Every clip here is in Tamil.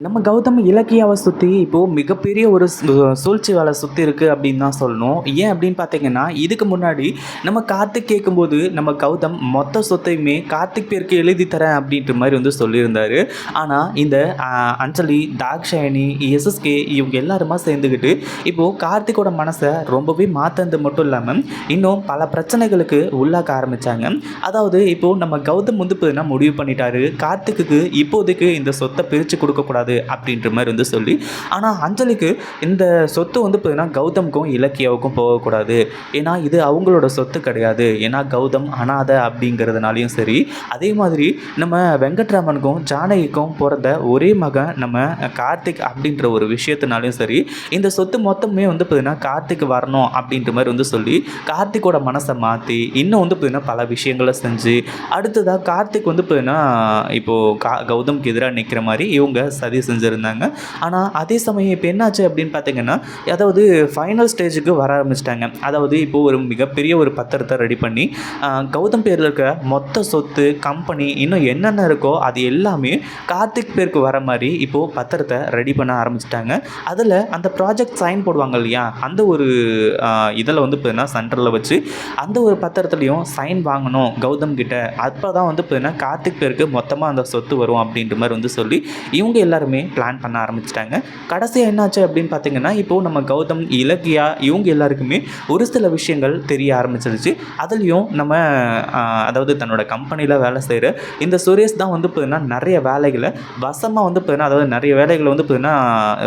நம்ம கௌதம் இலக்கியாவை சுற்றி இப்போது மிகப்பெரிய ஒரு சு- சூழ்ச்சி வேலை சுற்றி இருக்குது அப்படின்னு தான் சொல்லணும். ஏன் அப்படின்னு பார்த்தீங்கன்னா இதுக்கு முன்னாடி நம்ம கார்த்திக் கேட்கும்போது நம்ம கௌதம் மொத்த சொத்தையுமே கார்த்திக் பேருக்கு எழுதி தரேன் அப்படின்ற மாதிரி வந்து சொல்லியிருந்தார். ஆனால் இந்த அஞ்சலி தாக்ஷாயணி எஸ்எஸ்கே இவங்க எல்லாருமா சேர்ந்துக்கிட்டு இப்போது கார்த்திக்கோட மனசை ரொம்பவே மாற்றினது மட்டும் இல்லாமல் இன்னும் பல பிரச்சனைகளுக்கு உள்ளாக்க ஆரம்பித்தாங்க அதாவது இப்போது நம்ம கௌதம் வந்து பார்த்தீங்கன்னா முடிவு பண்ணிட்டாரு. கார்த்திக்கு இப்போதைக்கு இந்த சொத்தை பிரித்து கொடுக்கக்கூடாது அப்படின்ற மாதிரி வந்து சொல்லி ஆனால் அஞ்சலிக்கு இந்த சொத்து வந்து பார்த்தீங்கன்னா கௌதமுக்கும் இலக்கியாவுக்கும் போகக்கூடாது. ஏன்னா இது அவங்களோட சொத்து கிடையாது. ஏன்னா கௌதம் அனாதை அப்படிங்கிறதுனாலையும் சரி. அதே மாதிரி நம்ம வெங்கட்ராமனுக்கும் ஜானகிக்கும் பிறந்த ஒரே மகன் நம்ம கார்த்திக் அப்படின்ற ஒரு விஷயத்தினாலையும் சரி இந்த சொத்து மொத்தமே வந்து பார்த்தீங்கன்னா கார்த்திக் வரணும் அப்படின்ற மாதிரி வந்து சொல்லி கார்த்திக்கோட மனசை மாற்றி இன்னும் வந்து பார்த்தீங்கன்னா பல விஷயங்களை செஞ்சு அடுத்ததாக கார்த்திக் வந்து பார்த்தீங்கன்னா இப்போது கா கௌதம்க்கு எதிராக நிற்கிற மாதிரி இவங்க சதி செஞ்சுருந்தாங்க. ஆனால் அதே சமயம் இப்போ என்னாச்சு அப்படின்னு பார்த்தீங்கன்னா அதாவது ஃபைனல் ஸ்டேஜுக்கு வர ஆரம்பிச்சிட்டாங்க. அதாவது இப்போது ஒரு மிகப்பெரிய ஒரு பத்திரத்தை ரெடி பண்ணி கௌதம் பேரில் இருக்க மொத்த சொத்து கம்பெனி இன்னும் என்னென்ன இருக்கோ அது எல்லாமே கார்த்திக் பேருக்கு வர மாதிரி இப்போது பத்திரத்தை ரெடி பண்ண ஆரம்பிச்சிட்டாங்க. அதில் அந்த ப்ராஜெக்ட் சைன் போடுவாங்க இல்லையா? அந்த ஒரு இதில் வந்து பார்த்தீங்கன்னா சென்டரில் வச்சு அந்த ஒரு பத்திரத்துலையும் சைன் வாங்கணும் கௌதம் கிட்ட. அப்போ தான் வந்து பார்த்தீங்கன்னா கார்த்திக் பேருக்கு மொத்தமாக அந்த சொத்து வரும் அப்படின்ற மாதிரி வந்து சொல்லி இவங்க எல்லாருமே பிளான் பண்ண ஆரம்பிச்சிட்டாங்க. கடைசியாக என்னாச்சு அப்படின்னு பார்த்தீங்கன்னா இப்போது நம்ம கௌதம் இலக்கியா இவங்க எல்லாருக்குமே ஒரு சில விஷயங்கள் தெரிய ஆரம்பிச்சிருச்சு. அதுலேயும் நம்ம அதாவது தன்னோட கம்பெனியில் வேலை செய்கிற இந்த சுரேஷ் தான் வந்து பார்த்தீங்கன்னா நிறைய வேலைகளை வசமாக வந்து பார்த்தீங்கன்னா அதாவது நிறைய வேலைகளை வந்து பார்த்தீங்கன்னா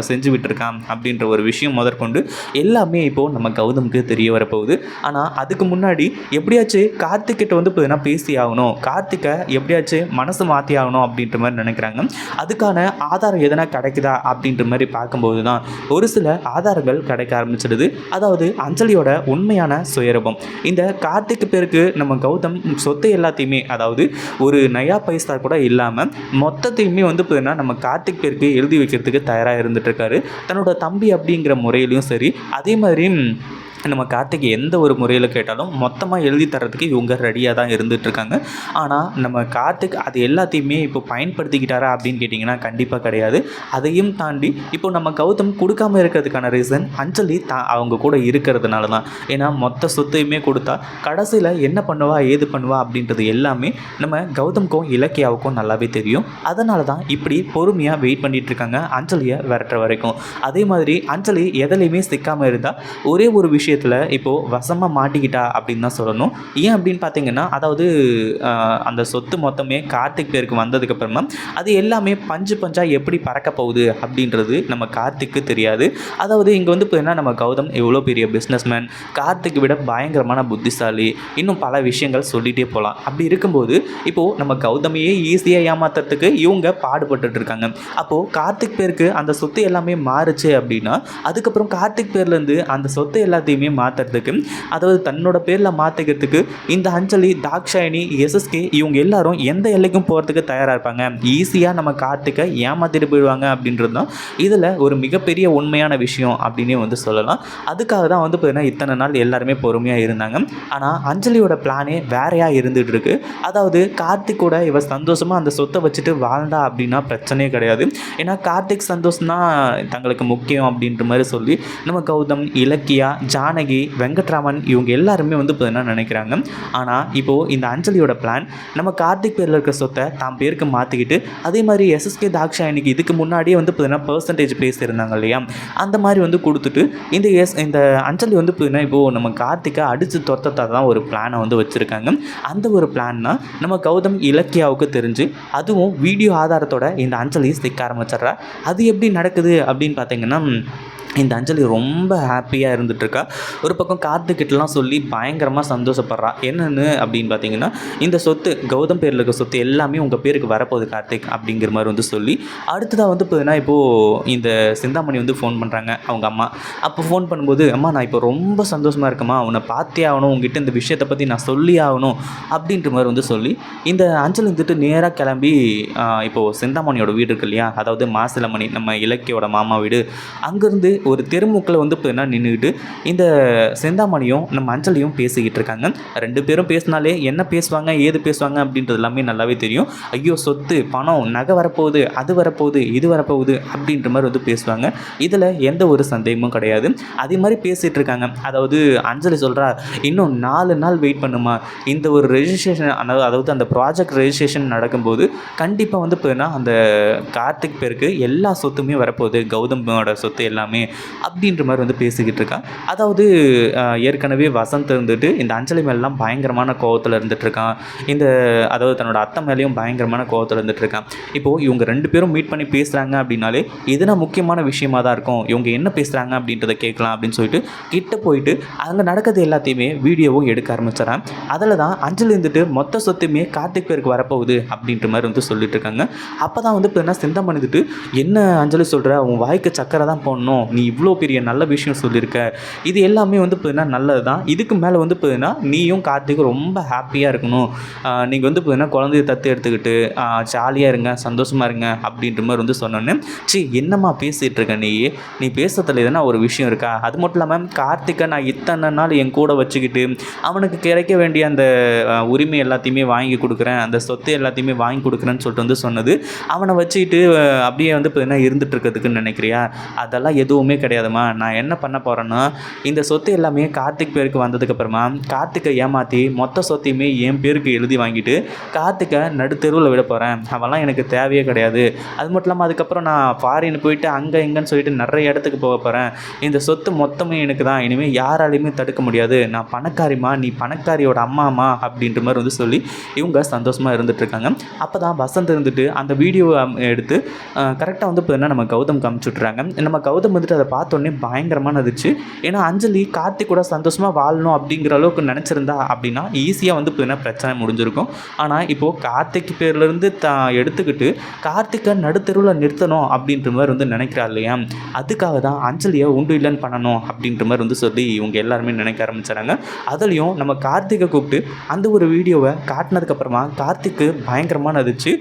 செஞ்சு விட்டுருக்கான் அப்படின்ற ஒரு விஷயம் முதற்கொண்டு எல்லாமே இப்போது நம்ம கௌதமுக்கு தெரிய வரப்போகுது. ஆனால் அதுக்கு முன்னாடி எப்படியாச்சும் கார்த்திக்கிட்ட வந்து பார்த்தீங்கன்னா பேசி ஆகணும். கார்த்திகை எப்படியாச்சும் மனசு மாற்றி ஆகணும் அப்படின்ற மாதிரி நினைக்கிறாங்க. அதுக்கான ஆதாரம் எதனா கிடைக்குதா அப்படின்ற மாதிரி பார்க்கும்போது தான் ஒரு சில ஆதாரங்கள் கிடைக்க ஆரம்பிச்சிடுது. அதாவது அஞ்சலியோட உண்மையான சுயரூபம். இந்த கார்த்திக் பேருக்கு நம்ம கௌதம் சொத்து எல்லாத்தையுமே அதாவது ஒரு நயா பைசா கூட இல்லாமல் மொத்தத்தையுமே வந்து பார்த்தீங்கன்னா நம்ம கார்த்திக் பேருக்கு எழுதி வைக்கிறதுக்கு தயாராக இருந்துட்டு இருக்காரு. தன்னோட தம்பி அப்படிங்கிற முறையிலையும் சரி அதே மாதிரி நம்ம கார்த்திக் எந்த ஒரு முறையில் கேட்டாலும் மொத்தமாக எழுதி தரத்துக்கு இவங்க ரெடியாக தான் இருந்துகிட்ருக்காங்க ஆனால் நம்ம கார்த்திக் அது எல்லாத்தையுமே இப்போ பயன்படுத்திக்கிட்டாரா அப்படின்னு கேட்டிங்கன்னா கண்டிப்பாக கிடையாது. அதையும் தாண்டி இப்போ நம்ம கௌதம் கொடுக்காம இருக்கிறதுக்கான ரீசன் அஞ்சலி தா அவங்க கூட இருக்கிறதுனால தான். ஏன்னா மொத்த சொத்தையுமே கொடுத்தா கடைசியில் என்ன பண்ணுவா ஏது பண்ணுவா அப்படின்றது எல்லாமே நம்ம கௌதம்க்கும் இலக்கியாவுக்கும் நல்லாவே தெரியும். அதனால தான் இப்படி பொறுமையாக வெயிட் பண்ணிகிட்ருக்காங்க இருக்காங்க அஞ்சலியை விரட்டுற வரைக்கும். அதே மாதிரி அஞ்சலி எதுலேயுமே சிக்காமல் இருந்தால் ஒரே ஒரு விஷயம் விஷயத்தில் இப்போது வசமாக மாட்டிக்கிட்டா அப்படின்னு தான் சொல்லணும். ஏன் அப்படின்னு பார்த்தீங்கன்னா அதாவது அந்த சொத்து மொத்தமே கார்த்திக் பேருக்கு வந்ததுக்கப்புறமா அது எல்லாமே பஞ்சு பஞ்சாக எப்படி பறக்க போகுது அப்படின்றது நம்ம கார்த்திக்கு தெரியாது. அதாவது இங்கே வந்து பார்த்தீங்கன்னா நம்ம கௌதம் எவ்வளோ பெரிய பிஸ்னஸ்மேன் கார்த்திக் விட பயங்கரமான புத்திசாலி. இன்னும் பல விஷயங்கள் சொல்லிகிட்டே போகலாம் அப்படி இருக்கும்போது இப்போது நம்ம கௌதமையே ஈஸியாக ஏமாத்துறதுக்கு இவங்க பாடுபட்டுட்டு இருக்காங்க. அப்போது கார்த்திக் பேருக்கு அந்த சொத்து எல்லாமே மாறுச்சு அப்படின்னா அதுக்கப்புறம் கார்த்திக் பேர்லேருந்து அந்த சொத்து எல்லாத்தையும் மாற்றுறதுக்கு அதாவது தன்னோட பேரில் மாற்றிக்கிறதுக்கு இந்த அஞ்சலி தாக்ஷாயணி எஸ்எஸ்கே இவங்க எல்லாரும் எந்த எல்லைக்கும் போகிறதுக்கு தயாராக இருப்பாங்க? ஈஸியாக நம்ம கார்த்திக்கை ஏமாத்திட்டு போயிடுவாங்க அப்படின்றது தான் இதில் ஒரு மிகப்பெரிய உண்மையான விஷயம் அப்படின்னே வந்து சொல்லலாம். அதுக்காக தான் வந்து பார்த்தீங்கன்னா இத்தனை நாள் எல்லாருமே பொறுமையாக இருந்தாங்க. ஆனால் அஞ்சலியோட பிளானே வேறையாக இருந்துகிட்டு இருக்கு. அதாவது கார்த்திக்கோட இவ சந்தோஷமாக அந்த சொத்தை வச்சுட்டு வாழ்ந்தா அப்படின்னா பிரச்சனையே கிடையாது. ஏன்னா கார்த்திக் சந்தோஷம் தான் தங்களுக்கு முக்கியம் அப்படின்ற மாதிரி சொல்லி நம்ம கௌதம் இலக்கியா ஜானகி வெங்கட்ராமன் இவங்க எல்லாருமே வந்து பார்த்தீங்கன்னா நினைக்கிறாங்க? ஆனால் இப்போது இந்த அஞ்சலியோட பிளான் நம்ம கார்த்திக் பேரில் இருக்க சொத்தை தான் பேருக்கு மாற்றிக்கிட்டு அதே மாதிரி எஸ்எஸ்கே தாக்ஷாயணிக்கு இதுக்கு முன்னாடியே வந்து பார்த்தீங்கன்னா பர்சன்டேஜ் பேசியிருந்தாங்க இல்லையா? அந்த மாதிரி வந்து கொடுத்துட்டு இந்த எஸ் இந்த அஞ்சலி வந்து பார்த்தீங்கன்னா இப்போது நம்ம கார்த்திகை அடித்து துரத்தத்தை தான் ஒரு பிளானை வந்து வச்சுருக்காங்க. அந்த ஒரு பிளான்னா நம்ம கௌதம் இலக்கியாவுக்கு தெரிஞ்சு அதுவும் வீடியோ ஆதாரத்தோட இந்த அஞ்சலி சிக்க ஆரம்பிச்சிட்றா. அது எப்படி நடக்குது அப்படின்னு பார்த்தீங்கன்னா இந்த அஞ்சலி ரொம்ப ஹாப்பியாக இருந்துகிட்ருக்கா ஒரு பக்கம் கார்த்திக்கிட்டலாம் சொல்லி பயங்கரமாக சந்தோஷப்படுறா. என்னென்னு அப்படின்னு பார்த்தீங்கன்னா இந்த சொத்து கௌதம் பேரில் இருக்க சொத்து எல்லாமே உங்கள் பேருக்கு வரப்போகுது கார்த்திக் அப்படிங்கிற மாதிரி வந்து சொல்லி அடுத்ததாக வந்து பார்த்தீங்கன்னா இப்போது இந்த சிந்தாமணி வந்து ஃபோன் பண்ணுறாங்க அவங்க அம்மா. அப்போ ஃபோன் பண்ணும்போது அம்மா நான் இப்போ ரொம்ப சந்தோஷமாக இருக்கம்மா. உன்னை பார்த்தே ஆகணும். உங்ககிட்ட இந்த விஷயத்தை பற்றி நான் சொல்லி ஆகணும். அப்படின்ற மாதிரி வந்து சொல்லி இந்த அஞ்சல் இருந்துட்டு நேராக கிளம்பி இப்போது சிந்தாமணியோட வீடு இருக்கு இல்லையா? அதாவது மாசிலமணி நம்ம இலக்கியோட மாமா வீடு. அங்கேருந்து ஒரு தெருமுக்கில் வந்து பார்த்தீங்கன்னா நின்றுக்கிட்டு இந்த இந்த செந்தாமணியும் நம்ம அஞ்சலியும் பேசிக்கிட்டு இருக்காங்க. ரெண்டு பேரும் பேசினாலே என்ன பேசுவாங்க ஏது பேசுவாங்க அப்படின்றது எல்லாமே நல்லாவே தெரியும். ஐயோ சொத்து பணம் நகை வரப்போகுது அது வரப்போகுது இது வரப்போகுது அப்படின்ற மாதிரி வந்து பேசுவாங்க. இதில் எந்த ஒரு சந்தேகமும் கிடையாது. அதே மாதிரி பேசிகிட்டு இருக்காங்க. அதாவது அஞ்சலி சொல்கிறா இன்னும் நாலு நாள் வெயிட் பண்ணுமா? இந்த ஒரு ரெஜிஸ்ட்ரேஷன் அதாவது அந்த ப்ராஜெக்ட் ரெஜிஸ்ட்ரேஷன் நடக்கும்போது கண்டிப்பாக வந்து போனால் அந்த கார்த்திக் பேருக்கு எல்லா சொத்துமே வரப்போகுது. கௌதமோட சொத்து எல்லாமே அப்படின்ற மாதிரி வந்து பேசிக்கிட்டு இருக்கா. அதாவது அஹ், ஏற்கனவே வசந்த் இருந்துட்டு இந்த அஞ்சலி மேலாம் பயங்கரமான கோவத்தில் இருந்துட்டுருக்கான். இந்த அதாவது தன்னோட அத்தை மேலேயும் பயங்கரமான கோவத்தில் இருந்துட்டுருக்கான். இப்போது இவங்க ரெண்டு பேரும் மீட் பண்ணி பேசுகிறாங்க அப்படின்னாலே இதுனா முக்கியமான விஷயமா தான் இருக்கும்? இவங்க என்ன பேசுகிறாங்க அப்படின்றத கேட்கலாம் அப்படின்னு சொல்லிட்டு கிட்ட போயிட்டு அங்கே நடக்கிறது எல்லாத்தையுமே வீடியோவும் எடுக்க ஆரம்பிச்சிடறேன். அதில் தான் அஞ்சலி இருந்துட்டு மொத்த சொத்துமே கார்த்திக் பேருக்கு வரப்போகுது அப்படின்ற மாதிரி வந்து சொல்லிட்டு இருக்காங்க அப்போ தான் வந்து இப்போ என்ன சிந்தம் பண்ணிட்டு என்ன அஞ்சலி சொல்கிற உன் வாய்க்கு சக்கரை தான் போடணும். நீ இவ்வளோ பெரிய நல்ல விஷயம் சொல்லியிருக்க இது எல்லாமே வந்து பார்த்தீங்கன்னா நல்லது தான் இதுக்கு மேலே வந்து பார்த்தீங்கன்னா நீயும் கார்த்திக்கும் ரொம்ப ஹாப்பியாக இருக்கணும். நீங்கள் வந்து பார்த்தீங்கன்னா குழந்தைய தத்து எடுத்துக்கிட்டு ஜாலியாக இருங்க சந்தோஷமாக இருங்க அப்படின்ற மாதிரி வந்து சொன்னோன்னே சி என்னம்மா பேசிகிட்டு இருக்க நீ? நீ பேசுறதுல எதனா ஒரு விஷயம் இருக்கா? அது மட்டும் இல்லாமல் கார்த்திகை நான் இத்தனை நாள் என் கூட வச்சுக்கிட்டு அவனுக்கு கிடைக்க வேண்டிய அந்த உரிமை எல்லாத்தையுமே வாங்கி கொடுக்குறேன் அந்த சொத்து எல்லாத்தையுமே வாங்கி கொடுக்குறேன்னு சொல்லிட்டு வந்து சொன்னது. அவனை வச்சுக்கிட்டு அப்படியே வந்து பார்த்தீங்கன்னா என்ன இருந்துட்டு இருக்கிறதுக்குன்னு நினைக்கிறியா? அதெல்லாம் எதுவுமே கிடையாதும்மா. நான் என்ன பண்ண போகிறேன்னா இந்த சொத்து எல்லாமே கார்த்திக் பேருக்கு வந்ததுக்கப்புறமா கார்த்திகை ஏமாற்றி மொத்த சொத்தையுமே என் பேருக்கு எழுதி வாங்கிட்டு கார்த்திகை நடுத்தெருவில் விட போகிறேன் அவெல்லாம் எனக்கு தேவையே கிடையாது. அது மட்டும் இல்லாமல் அதுக்கப்புறம் நான் ஃபாரின் போயிட்டு அங்கே இங்கேன்னு சொல்லிட்டு நிறைய இடத்துக்கு போக போகிறேன் இந்த சொத்து மொத்தமே எனக்கு தான். இனிமேல் யாராலையுமே தடுக்க முடியாது. நான் பணக்காரிமா நீ பணக்காரியோட அம்மாமா அப்படின்ற மாதிரி வந்து சொல்லி இவங்க சந்தோஷமாக இருந்துட்டு இருக்காங்க. அப்போ தான் வசந்த் இருந்துட்டு அந்த வீடியோவை எடுத்து கரெக்டாக வந்து இப்போ நம்ம கௌதம் காமிச்சுட்றாங்க. நம்ம கௌதம் வந்துட்டு அதை பார்த்தோன்னே பயங்கரமாக இருந்துச்சு ஏன்னா அஞ்சலி கார்த்திக் கூட சந்தோஷமாக வாழணும் அப்படிங்கிற அளவுக்கு நினச்சிருந்தா அப்படின்னா ஈஸியாக வந்து இப்போ பிரச்சனை முடிஞ்சிருக்கும். ஆனால் இப்போது கார்த்திக் பேர்லேருந்து த எடுத்துக்கிட்டு கார்த்திகை நடுத்தெருவில் நிறுத்தணும் அப்படின்ற மாதிரி வந்து நினைக்கிறா இல்லையா? அதுக்காக தான் அஞ்சலியை உண்டு இல்லைன்னு பண்ணணும் அப்படின்ற மாதிரி வந்து சொல்லி இவங்க எல்லாருமே நினைக்க ஆரம்பிச்சாங்க. அதுலேயும் நம்ம கார்த்திகை கூப்பிட்டு அந்த ஒரு வீடியோவை காட்டினதுக்கப்புறமா கார்த்திக்கு பயங்கரமாக நடிச்சு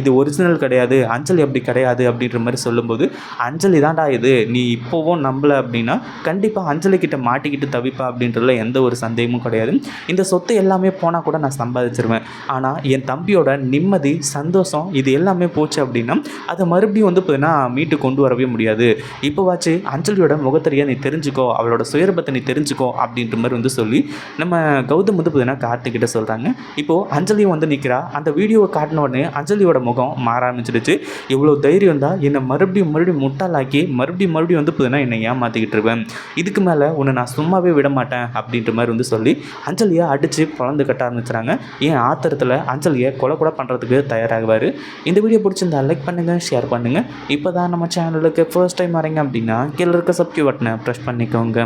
இது ஒரிஜினல் கிடையாது அஞ்சலி அப்படி கிடையாது அப்படின்ற மாதிரி சொல்லும்போது அஞ்சலி தான்டா இது நீ இப்போவும் நம்பலை அப்படின்னா கண்டிப்பாக அஞ்சலி கிட்ட மாட்டிக்கிட்டு தவிப்பா அப்படின்றதுல எந்த ஒரு சந்தேகமும் கிடையாது. இந்த சொத்து எல்லாமே போனால் கூட நான் சம்பாதிச்சிருவேன். ஆனால் என் தம்பியோட நிம்மதி சந்தோஷம் இது எல்லாமே போச்சு அப்படின்னா அதை மறுபடியும் வந்து பார்த்தீங்கன்னா மீட்டு கொண்டு வரவே முடியாது. இப்போவாச்சு அஞ்சலியோட முகத்தறியை நீ தெரிஞ்சுக்கோ அவளோட சுயரபத்தை நீ தெரிஞ்சுக்கோ அப்படின்ற மாதிரி வந்து சொல்லி நம்ம கௌதம் வந்து பார்த்தீங்கன்னா கார்த்திகிட்ட சொல்கிறாங்க இப்போது அஞ்சலியும் வந்து நிற்கிறா அந்த வீடியோவை காட்டின உடனே அஞ்சலியோட முகம் மாற ஆரம்பிச்சிடுச்சு. இவ்வளோ தைரியம் தான் என்னை மறுபடியும் மறுபடியும் முட்டாளாக்கி மறுபடியும் மறுபடியும் வந்து பார்த்தீங்கன்னா என்னை ஏமாற்றிக்கிட்டு இருப்பேன். இதுக்கு மேலே உன்னை நான் சும்மாவே விட மாட்டேன் அப்படின்ற மாதிரி வந்து சொல்லி அஞ்சலியை அடித்து பொழந்து கட்ட ஆரம்பிச்சுறாங்க. ஏன் ஆத்திரத்தில் அஞ்சலியை கொலை கூட பண்ணுறதுக்கு தயாராகுவார். இந்த வீடியோ பிடிச்சிருந்தா லைக் பண்ணுங்கள் ஷேர் பண்ணுங்கள் இப்போ தான் நம்ம சேனலுக்கு ஃபர்ஸ்ட் டைம் வரீங்க அப்படின்னா கீழே இருக்க சப்ஸ்கிரைப் பட்டனை ப்ரெஸ் பண்ணிக்கோங்க.